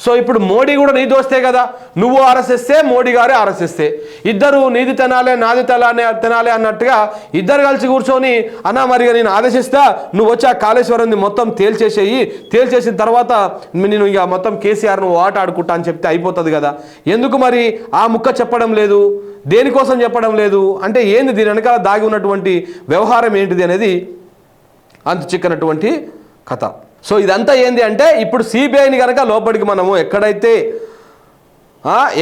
So ఇప్పుడు మోడీ కూడా నీ దోస్తే కదా నువ్వు ఆర్ఎస్ఎస్ఏ మోడీ గారే ఆర్ఎస్ఎస్ఏ ఇద్దరు నీది తినాలే నాది తినాలే అన్నట్టుగా ఇద్దరు కలిసి కూర్చొని అన్నా మరిగా నేను ఆదేశిస్తా నువ్వు వచ్చి ఆ కాళేశ్వరంని మొత్తం తేల్చేసేయి తేల్చేసిన తర్వాత నేను ఇక మొత్తం కేసీఆర్ నువ్వు ఆట ఆడుకుంటా అని చెప్తే అయిపోతుంది కదా. ఎందుకు మరి ఆ ముక్క చెప్పడం లేదు? దేనికోసం చెప్పడం లేదు? అంటే ఏంది దీని వెనకాల దాగి ఉన్నటువంటి వ్యవహారం ఏంటిది అనేది అంత చిక్కనటువంటి కథ. సో ఇదంతా ఏంది అంటే ఇప్పుడు సిబిఐని కనుక లోపలికి మనము ఎక్కడైతే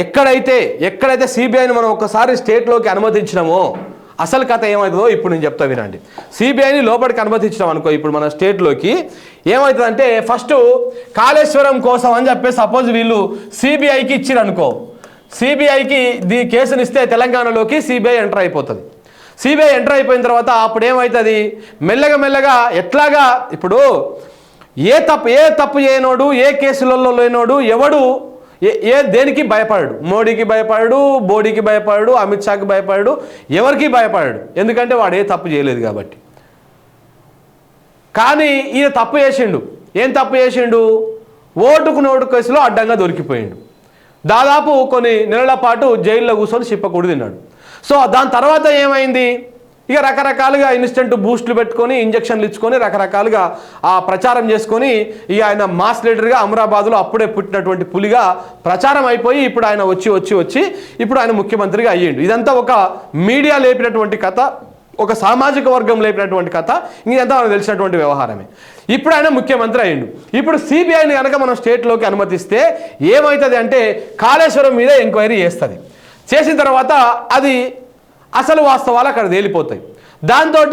ఎక్కడైతే ఎక్కడైతే సిబిఐని మనం ఒక్కసారి స్టేట్లోకి అనుమతించినామో అసలు కథ ఏమవుతుందో ఇప్పుడు నేను చెప్తా వినండి. సిబిఐని లోపలికి అనుమతించినాం అనుకో ఇప్పుడు మన స్టేట్లోకి ఏమవుతుందంటే ఫస్ట్ కాళేశ్వరం కోసం అని చెప్పి సపోజ్ వీళ్ళు సిబిఐకి ఇచ్చిరు అనుకో సిబిఐకి దీ కేసుని ఇస్తే తెలంగాణలోకి సిబిఐ ఎంటర్ అయిపోతుంది. సిబిఐ ఎంటర్ అయిపోయిన తర్వాత అప్పుడు ఏమవుతుంది మెల్లగా మెల్లగా ఎట్లాగా ఇప్పుడు ఏ తప్పు ఏ తప్పు చేయనోడు ఏ కేసులలో లేనోడు ఎవడు ఏ ఏ దేనికి భయపడడు? మోడీకి భయపడడు బోడీకి భయపడడు అమిత్ షాకి భయపడడు ఎవరికి భయపడడు? ఎందుకంటే వాడు ఏ తప్పు చేయలేదు కాబట్టి. కానీ ఈయన తప్పు చేసిండు. ఏం తప్పు చేసిండు? ఓటుకు నోటు కేసులో అడ్డంగా దొరికిపోయిండు. దాదాపు కొన్ని నెలల పాటు జైల్లో కూర్చొని చిప్పకూడు తిన్నాడు. సో దాని తర్వాత ఏమైంది? ఇక రకరకాలుగా ఇన్స్టెంట్ బూస్ట్లు పెట్టుకొని ఇంజక్షన్లు ఇచ్చుకొని రకరకాలుగా ఆ ప్రచారం చేసుకొని ఇక ఆయన మాస్ లీడర్గా అమరాబాద్లో అప్పుడే పుట్టినటువంటి పులిగా ప్రచారం అయిపోయి ఇప్పుడు ఆయన వచ్చి వచ్చి వచ్చి ఇప్పుడు ఆయన ముఖ్యమంత్రిగా అయ్యిండు. ఇదంతా ఒక మీడియా లేపినటువంటి కథ ఒక సామాజిక వర్గం లేపినటువంటి కథ ఇదంతా మనకు తెలిసినటువంటి వ్యవహారమే. ఇప్పుడు ఆయన ముఖ్యమంత్రి అయ్యిండు. ఇప్పుడు సిబిఐని కనుక మనం స్టేట్లోకి అనుమతిస్తే ఏమవుతుంది అంటే కాళేశ్వరం మీద ఎంక్వైరీ చేస్తుంది. చేసిన తర్వాత అది అసలు వాస్తవాలు అక్కడ తేలిపోతాయి. దాంతో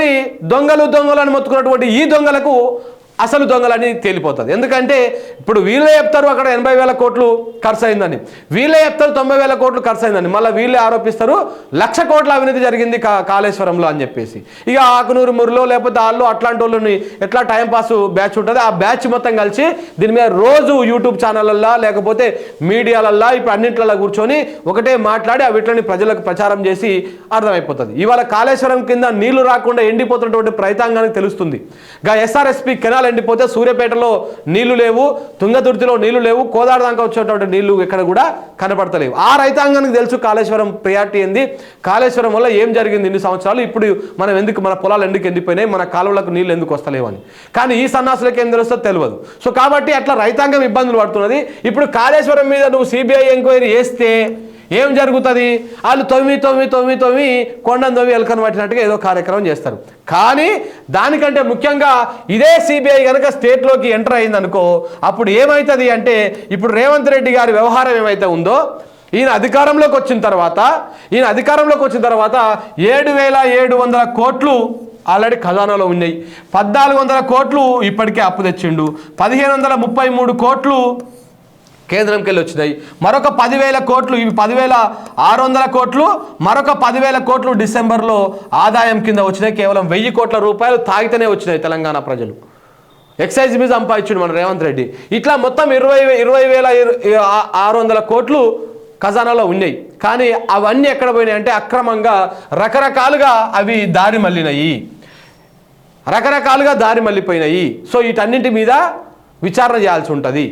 దొంగలు దొంగలు అని మొత్తుకున్నటువంటి ఈ దొంగలకు అసలు దొంగలని తేలిపోతుంది. ఎందుకంటే ఇప్పుడు వీళ్ళే చెప్తారు అక్కడ ఎనభై వేల కోట్లు ఖర్చు అయిందని వీళ్ళే చెప్తారు తొంభై వేల కోట్లు ఖర్చు అయిందని మళ్ళీ వీళ్ళే ఆరోపిస్తారు లక్ష కోట్ల అవినీతి జరిగింది కా కాళేశ్వరంలో అని చెప్పేసి. ఇక ఆకునూరు మురిలో లేకపోతే వాళ్ళు అట్లాంటి వాళ్ళని ఎట్లా టైంపాస్ బ్యాచ్ ఉంటుంది ఆ బ్యాచ్ మొత్తం కలిసి దీని మీద రోజు యూట్యూబ్ ఛానళ్ళల్లో లేకపోతే మీడియాలల్లో ఇప్పుడు అన్నింటిలో కూర్చొని ఒకటే మాట్లాడి ఆ వీటిని ప్రజలకు ప్రచారం చేసి అర్థమైపోతుంది. ఇవాళ కాళేశ్వరం కింద నీళ్ళు రాకుండా ఎండిపోతున్నటువంటి రైతాంగానికి తెలుస్తుంది. గా ఎస్ఆర్ఎస్పి కెనాల్ ఎండిపోతే సూర్యపేటలో నీళ్ళు లేవు తుంగతుర్తిలో నీళ్ళు లేవు కోదాడ దాకా వచ్చేటువంటి నీళ్ళు ఇక్కడ కూడా కనపడతలేవు. ఆ రైతాంగానికి తెలుసు కాళేశ్వరం ప్రియారిటీ ఏంది. కాళేశ్వరం వల్ల ఏం జరిగింది ఇన్ని సంవత్సరాలు? ఇప్పుడు మనం ఎందుకు మన పొలాలు ఎందుకు ఎండిపోయినాయి? మన కాలువలకు నీళ్ళు ఎందుకు వస్తలేవు అని. కానీ ఈ సన్నాసులకు ఏం తెలుస్తుందో తెలియదు. సో కాబట్టి అట్లా రైతాంగం ఇబ్బందులు పడుతున్నది. ఇప్పుడు కాళేశ్వరం మీద నువ్వు సిబిఐ ఎంక్వైరీ చేస్తే ఏం జరుగుతుంది? వాళ్ళు తొమ్మిది తొమ్మిది తొమ్మిది తొమ్మిది కొండను తొమ్మి ఎలకను పట్టినట్టుగా ఏదో కార్యక్రమం చేస్తారు. కానీ దానికంటే ముఖ్యంగా ఇదే సిబిఐ కనుక స్టేట్లోకి ఎంటర్ అయిందనుకో అప్పుడు ఏమవుతుంది అంటే ఇప్పుడు రేవంత్ రెడ్డి గారి వ్యవహారం ఏమైతే ఉందో ఈయన అధికారంలోకి వచ్చిన తర్వాత ఈయన అధికారంలోకి వచ్చిన తర్వాత ఏడు వేల ఏడు వందల కోట్లు ఆల్రెడీ ఖజానాలో ఉన్నాయి. పద్నాలుగు వందల కోట్లు ఇప్పటికే అప్పు తెచ్చిండు. పదిహేను వందల ముప్పై మూడు కోట్లు కేంద్రంకి వెళ్ళి వచ్చినాయి మరొక పదివేల కోట్లు ఇవి పదివేల ఆరు వందల కోట్లు మరొక పదివేల కోట్లు డిసెంబర్లో ఆదాయం కింద వచ్చినాయి. కేవలం వెయ్యి కోట్ల రూపాయలు తాగితేనే వచ్చినాయి తెలంగాణ ప్రజలు. ఎక్సైజ్ మీద సంపాదించుడు మన రేవంత్ రెడ్డి. ఇట్లా మొత్తం ఇరవై ఇరవై వేల ఆరు వందల కోట్లు ఖజానాలో ఉన్నాయి. కానీ అవన్నీ ఎక్కడ పోయినాయి అంటే అక్రమంగా రకరకాలుగా అవి దారి మళ్ళినాయి. రకరకాలుగా దారి మళ్ళీపోయినాయి. సో వీటన్నింటి మీద విచారణ చేయాల్సి ఉంటుంది.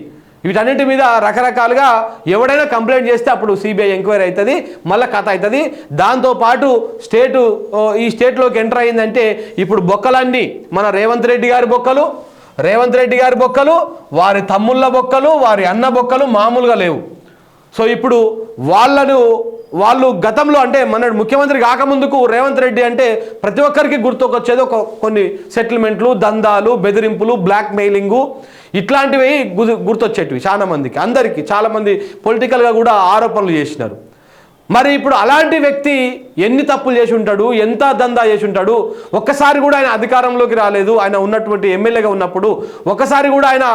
వీటన్నింటి మీద రకరకాలుగా ఎవడైనా కంప్లైంట్ చేస్తే అప్పుడు సిబిఐ ఎంక్వైరీ అవుతుంది మళ్ళీ కథ అవుతుంది. దాంతోపాటు స్టేటు ఈ స్టేట్లోకి ఎంటర్ అయిందంటే ఇప్పుడు బొక్కలన్నీ మన రేవంత్ రెడ్డి గారి బొక్కలు రేవంత్ రెడ్డి గారి బొక్కలు వారి తమ్ముళ్ళ బొక్కలు వారి అన్న బొక్కలు మామూలుగా లేవు. సో ఇప్పుడు వాళ్ళను వాళ్ళు గతంలో అంటే మన ముఖ్యమంత్రి కాకముందుకు రేవంత్ రెడ్డి అంటే ప్రతి ఒక్కరికి గుర్తుకొచ్చేది ఒక కొన్ని సెటిల్మెంట్లు దందాలు బెదిరింపులు బ్లాక్ మెయిలింగు ఇట్లాంటివి గుర్తొచ్చేటివి చాలా మందికి అందరికీ చాలామంది పొలిటికల్గా కూడా ఆరోపణలు చేసినారు. మరి ఇప్పుడు అలాంటి వ్యక్తి ఎన్ని తప్పులు చేసి ఉంటాడు ఎంత దందా చేసి ఉంటాడు ఒక్కసారి కూడా ఆయన అధికారంలోకి రాలేదు ఆయన ఉన్నటువంటి ఎమ్మెల్యేగా ఉన్నప్పుడు ఒక్కసారి కూడా ఆయన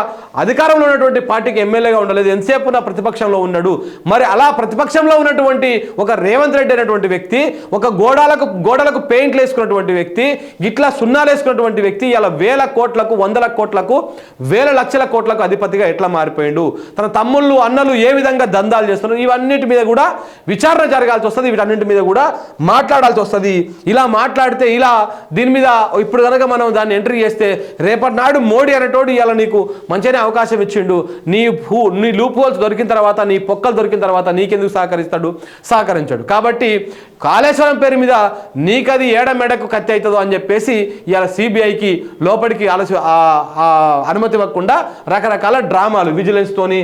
అధికారంలో ఉన్నటువంటి పార్టీకి ఎమ్మెల్యేగా ఉండలేదు ఎంతసేపు ఉన్న ప్రతిపక్షంలో ఉన్నాడు. మరి అలా ప్రతిపక్షంలో ఉన్నటువంటి ఒక రేవంత్ రెడ్డి అనేటువంటి వ్యక్తి ఒక గోడాలకు గోడలకు పెయింట్లు వేసుకున్నటువంటి వ్యక్తి గిట్లా సున్నాలు వేసుకున్నటువంటి వ్యక్తి ఇలా వేల కోట్లకు వందల కోట్లకు వేల లక్షల కోట్లకు అధిపతిగా ఎట్లా మారిపోయిండు? తన తమ్ముళ్ళు అన్నలు ఏ విధంగా దందాలు చేస్తున్నారు? ఇవన్నిటి మీద కూడా విచారణ విచారణ జరగాల్సి వస్తుంది. వీటన్నింటి మీద కూడా మాట్లాడాల్సి వస్తుంది. ఇలా మాట్లాడితే ఇలా దీని మీద ఇప్పుడు కనుక మనం దాన్ని ఎంట్రీ చేస్తే రేపటి నాడు మోడీ అనేటోడు ఇవాళ నీకు మంచిగానే అవకాశం ఇచ్చిండు. నీ భూ నీ లూప్ హోల్స్ దొరికిన తర్వాత నీ పొక్కలు దొరికిన తర్వాత నీకెందుకు సహకరిస్తాడు? సహకరించాడు. కాబట్టి కాళేశ్వరం పేరు మీద నీకది ఏడ మెడకు కత్తి అవుతుందో అని చెప్పేసి ఇవాళ సిబిఐకి లోపలికి ఆలస్య అనుమతి ఇవ్వకుండా రకరకాల డ్రామాలు విజిలెన్స్తోని